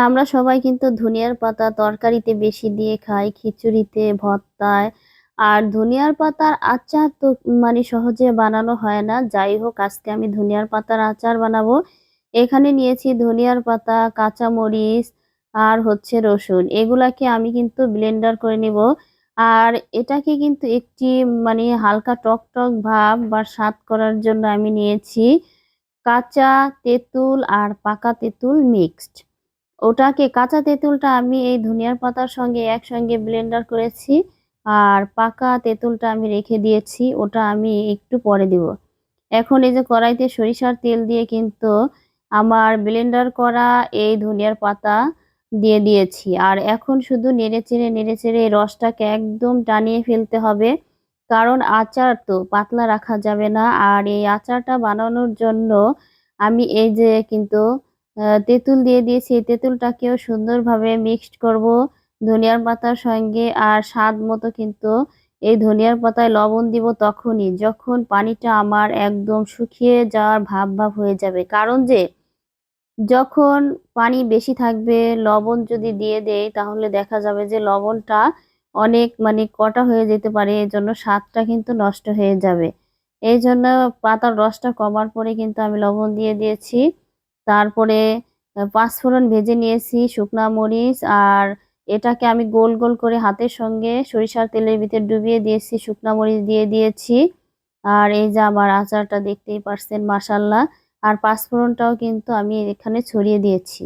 আমরা সবাই কিন্তু ধনিয়ার পাতা তরকারিতে বেশি দিয়ে খাই, খিচুড়িতে, ভর্তায়। আর ধনিয়ার পাতার আচার তো মানে সহজে বানানো হয় না। যাই হোক, আজকে আমি ধনিয়ার পাতার আচার বানাবো। এখানে নিয়েছি ধনিয়ার পাতা, কাঁচামরিচ আর হচ্ছে রসুন। এগুলাকে আমি কিন্তু ব্লেন্ডার করে নিব। আর এটাকে কিন্তু একটি মানে হালকা টক টক ভাব বা স্বাদ করার জন্য আমি নিয়েছি কাঁচা তেঁতুল আর পাকা তেঁতুল মিক্সড ওটাকে কাঁচা তেঁতুলটা আমি এই ধনিয়ার পাতার সঙ্গে একসঙ্গে ব্লেন্ডার করেছি আর পাকা তেঁতুলটা আমি রেখে দিয়েছি, ওটা আমি একটু পরে দিব। এখন এই যে কড়াইতে সরিষার তেল দিয়ে কিন্তু আমার ব্লেন্ডার করা এই ধনিয়ার পাতা দিয়ে দিয়েছি। আর এখন শুধু নেড়ে চেড়ে নেড়ে চেড়ে এই রসটাকে একদম টানিয়ে ফেলতে হবে, কারণ আচার তো পাতলা রাখা যাবে না। আর এই আচারটা বানানোর জন্য আমি এই যে কিন্তু তেঁতুল দিয়ে দিয়েছি। তেঁতুলটাকেও সুন্দরভাবে মিক্সড করব ধনিয়ার পাতার সঙ্গে আর স্বাদ মতো কিন্তু এই ধনিয়ার পাতায় লবণ দিব তখনই, যখন পানিটা আমার একদম শুকিয়ে যাওয়ার ভাব ভাব হয়ে যাবে। কারণ যে, যখন পানি বেশি থাকবে, লবণ যদি দিয়ে দেই, তাহলে দেখা যাবে যে লবণটা অনেক মানে কটা হয়ে যেতে পারে এই জন্য স্বাদটা কিন্তু নষ্ট হয়ে যাবে। এই জন্য পাতার রসটা কমার পরে কিন্তু আমি লবণ দিয়ে দিয়েছি। তারপরে পাঁচফোড়ন ভেজে নিয়েছি শুকনা মরিচ আর এটাকে আমি গোল গোল করে হাতের সঙ্গে সরিষার তেলের ভিতরে ডুবিয়ে দিয়েছি, শুকনো মরিচ দিয়ে দিয়েছি। আর এই যে আমার আচারটা দেখতেই পারছেন মাসাল্লাহ আর পাঁচফোড়নটাও কিন্তু আমি এখানে ছড়িয়ে দিয়েছি।